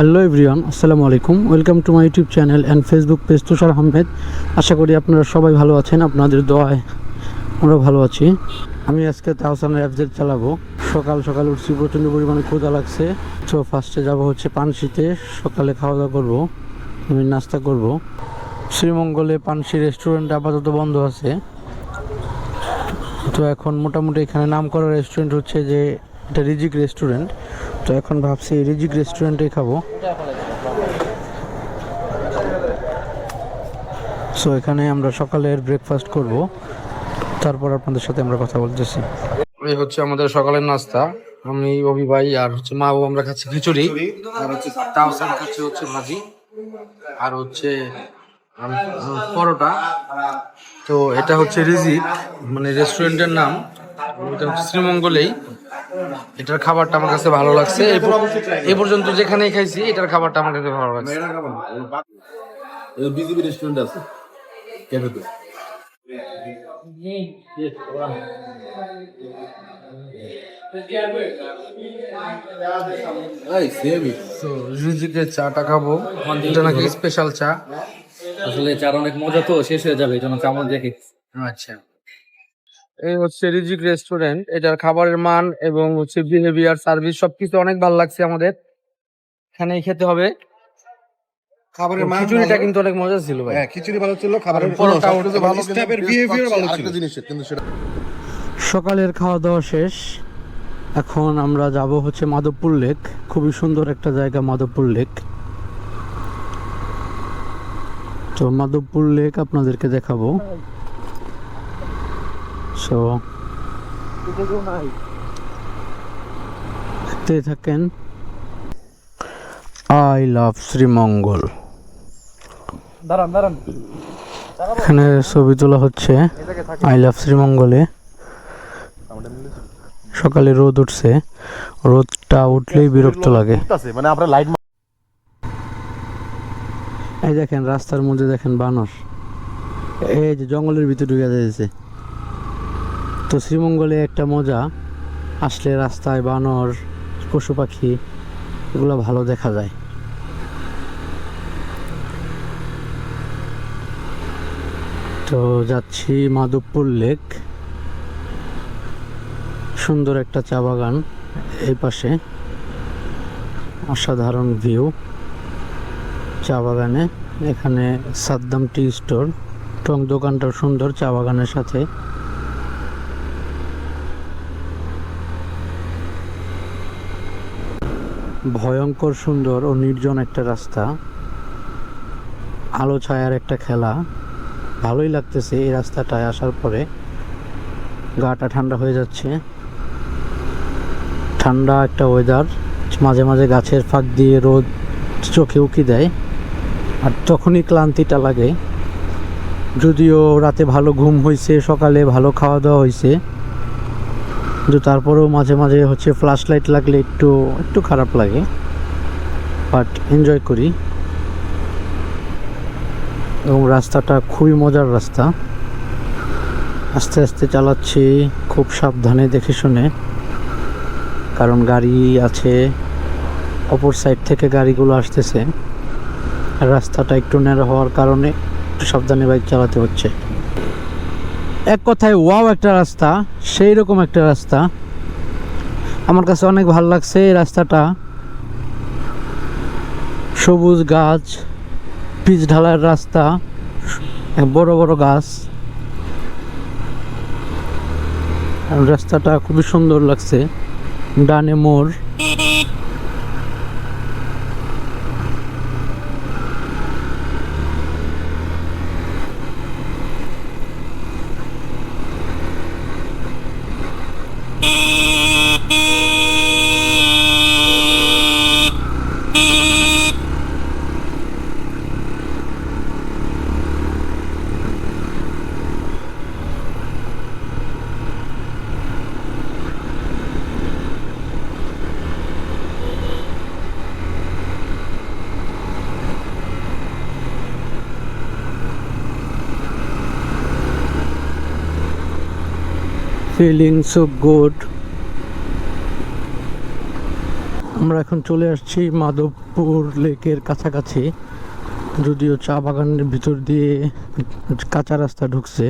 Hello everyone, আসসালামু আলাইকুম। Welcome to my YouTube channel and Facebook page Tushar Ahmed. আশা করি আপনারা সবাই ভালো আছেন, আপনাদের দোয়ায় আমরা ভালো আছি। আমি আজকে তাহসানের অ্যাপজেট চালাবো। সকাল সকাল উঠছি, প্রচণ্ড পরিমাণে ক্ষুদা লাগছে। তো ফার্স্টে যাব হচ্ছে পানশিতে সকালে খাওয়া দাওয়া করব, আমি নাস্তা করব। শ্রীমঙ্গলে পানশি রেস্টুরেন্ট আপাতত বন্ধ আছে। তো এখন মোটামুটি এখানে নাম করা রেস্টুরেন্ট হচ্ছে যে, এটা রিজিক রেস্টুরেন্ট। তো এখন ভাবছি রিজিক রেস্টুরেন্টেই খাব। সো এখানে আমরা সকালের ব্রেকফাস্ট করব। তারপর আপনাদের সাথে আমরা কথা বলতেছি। এই হচ্ছে আমাদের সকালের নাস্তা। আমি, অভি ভাই আর হচ্ছে মা ও আমরা খাচ্ছি খিচুড়ি। আর হচ্ছে তাওসান খাচ্ছে হচ্ছে ভাজি। আর হচ্ছে পরোটা। তো এটা হচ্ছে রিজিক মানে রেস্টুরেন্টের নাম। শ্রীমঙ্গলেই। এটার খাবারটা আমার কাছে ভালো লাগছে। এই পর্যন্ত যেখানেই খাইছি এটার খাবারটা আমার কাছে ভালো লাগছে। বিজিবি রেস্টুরেন্ট আছে ক্যাফেতে। চাটা খাব। এটা নাকি স্পেশাল চা? আসলে চার অনেক মজা তো শেষ হয়ে যাবে জন্য চামচ দেখে আচ্ছা। এই হচ্ছে রিজিক রেস্টুরেন্ট। এটার খাবারের মান এবং হচ্ছে বিহেভিয়ার সার্ভিস সবকিছু অনেক ভালো লাগছে আমাদের। এখানেই খেতে হবে। খাবারের মান খিচুড়িটা। কিন্তু অনেক মজা ছিল ভাই। হ্যাঁ খিচুড়ি ভালো ছিল খাবারের পরোটা ভালো স্টাফের বিহেভিয়ার ভালো ছিল। জিনিস কিন্তু সেটা সকালের খাওয়া দাওয়া শেষ। এখন আমরা যাব হচ্ছে মাধবপুর লেক। খুবই সুন্দর একটা জায়গা মাধবপুর লেক। তো মাধবপুর লেক আপনাদেরকে দেখাবো। সো দেখতে থাকেন। আই লাভ শ্রীমঙ্গল এখানে ছবি তোলা হচ্ছে। আই লাভ শ্রীমঙ্গলে সকালে রোদ উঠছে। রোদটা উঠলেই বিরক্ত লাগে। মানে আমরা লাইট এই দেখেন রাস্তার মধ্যে দেখেন বানর। এই যে জঙ্গলের ভিতরে ঢুকে যাচ্ছে তো শ্রীমঙ্গলে একটা মজা। আসলে রাস্তায় বানর পশু পাখি এগুলো ভালো দেখা যায়। তো যাচ্ছি মাধবপুর লেক। সুন্দর একটা চা বাগান এই পাশে। অসাধারণ ভিউ। চা বাগানে। এখানে সাদ্দাম টি স্টোর। এবং দোকানটা সুন্দর চা বাগানের সাথে। ভয়ঙ্কর, সুন্দর ও নির্জন একটা রাস্তা। আলো ছায়ার একটা খেলা। ভালোই লাগতেছে এই রাস্তাটায় আসার পরে। গাটা ঠান্ডা হয়ে যাচ্ছে। ঠান্ডা একটা ওয়েদার মাঝে মাঝে গাছের ফাঁক দিয়ে রোদ চোখে উকি দেয়। আর তখনই ক্লান্তিটা লাগে। যদিও রাতে ভালো ঘুম হয়েছে সকালে ভালো খাওয়া দাওয়া হয়েছে কিন্তু তারপরেও মাঝে মাঝে হচ্ছে ফ্ল্যাশ লাইট লাগলে একটু একটু খারাপ লাগে বাট এনজয় করি। এবং রাস্তাটা খুবই মজার রাস্তা। আস্তে আস্তে চালাচ্ছি, খুব সাবধানে দেখে শুনে। কারণ গাড়ি আছে, অপর সাইড থেকে গাড়িগুলো আসতেছে। রাস্তাটা একটু ন্যারো হওয়ার কারণে একটু সাবধানে বাইক চালাতে হচ্ছে। এক কথায় ওয়াও একটা রাস্তা, সেই রকম একটা রাস্তা। আমার কাছে অনেক ভালো লাগছে এই রাস্তাটা। সবুজ গাছ, পিচ ঢালার রাস্তা, বড় বড় গাছ। রাস্তাটা খুবই সুন্দর লাগছে, ডানে মোড়। Feeling so good আমরা এখন চলে আসছি মাধবপুর লেকের কাছাকাছি, যদিও চা বাগানের ভিতর দিয়ে কাঁচা রাস্তা ঢুকছে।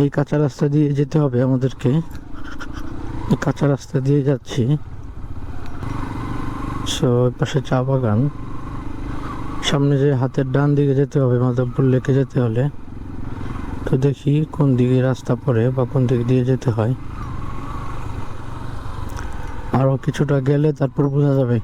এই কাঁচা রাস্তা দিয়ে যেতে হবে আমাদেরকে। এই কাঁচা রাস্তা দিয়ে যাচ্ছি। সো পাশে চা বাগান। সামনে যে হাতের ডান দিকে যেতে হবে, মাধবপুর লেকে যেতে হলে। তো দেখি কোন দিকে রাস্তা পড়ে বা কোন দিক দিয়ে যেতে হয়। আরও কিছুটা গেলে তারপর বোঝা যাবে।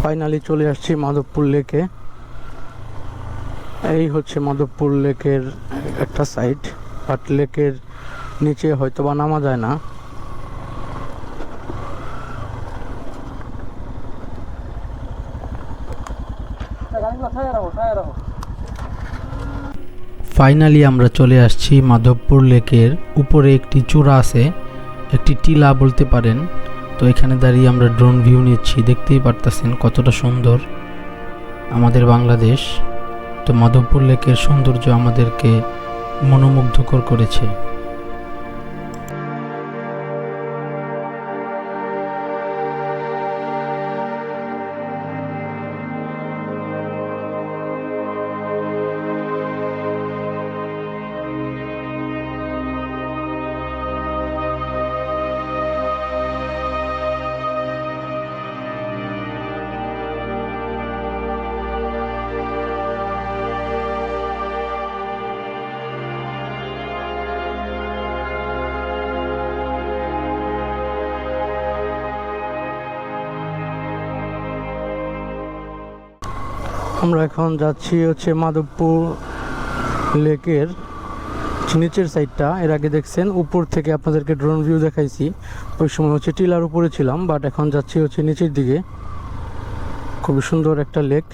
ফাইনালি চলে আসছি মাধবপুর লেকে। এই হচ্ছে মাধবপুর লেকের একটা সাইড বাট লেকের নিচে হয়তো বা নামা যায় না। ফাইনালি আমরা চলে আসছি মাধবপুর লেকের উপরে একটি চূড়া আছে, একটি টিলা বলতে পারেন। তো এখানে দাঁড়িয়ে আমরা ড্রোন ভিউ নিচ্ছি, দেখতেই পারতেছেন কতটা সুন্দর আমাদের বাংলাদেশ। তো মাধবপুর লেকের সৌন্দর্য আমাদেরকে মনোমুগ্ধকর করেছে। আমরা এখন যাচ্ছি হচ্ছে মাধবপুর লেকের নিচের সাইডটা। এর আগে দেখছেন, উপর থেকে আপনাদেরকে ড্রোন ভিউ দেখাইছি। ওই সময় হচ্ছে টিলার উপরে ছিলাম বাট এখন যাচ্ছি হচ্ছে নিচের দিকে। খুবই সুন্দর একটা লেক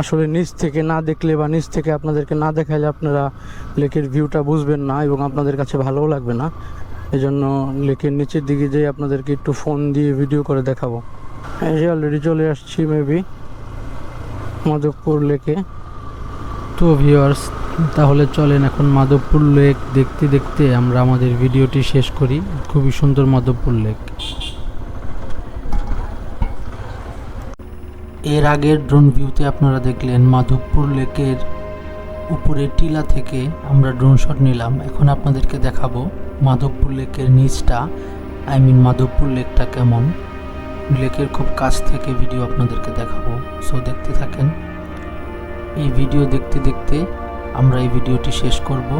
আসলে নিচ থেকে না দেখলে বা নিচ থেকে আপনাদেরকে না দেখাইলে আপনারা লেকের ভিউটা বুঝবেন না এবং আপনাদের কাছে ভালোও লাগবে না। এজন্য লেকের নিচের দিকে যেয়ে আপনাদেরকে একটু ফোন দিয়ে ভিডিও করে দেখাবো। এই যে অলরেডি চলে আসছি মেবি মাধবপুর লেকে। তো ভিউয়ার্স তাহলে চলেন এখন মাধবপুর লেক দেখতে দেখতে আমরা আমাদের ভিডিওটি শেষ করি। খুবই সুন্দর মাধবপুর লেক। এর আগের ড্রোন ভিউতে আপনারা দেখলেন মাধবপুর লেকের উপরে টিলা থেকে আমরা ড্রোন শট নিলাম। এখন আপনাদেরকে দেখাবো মাধবপুর লেকের নিচটা আই মিন মাধবপুর লেকটা কেমন। লেকের খুব কাছ থেকে ভিডিও আপনাদেরকে দেখাবো। এই ভিডিও দেখতে দেখতে আমরা এই ভিডিওটি শেষ করব।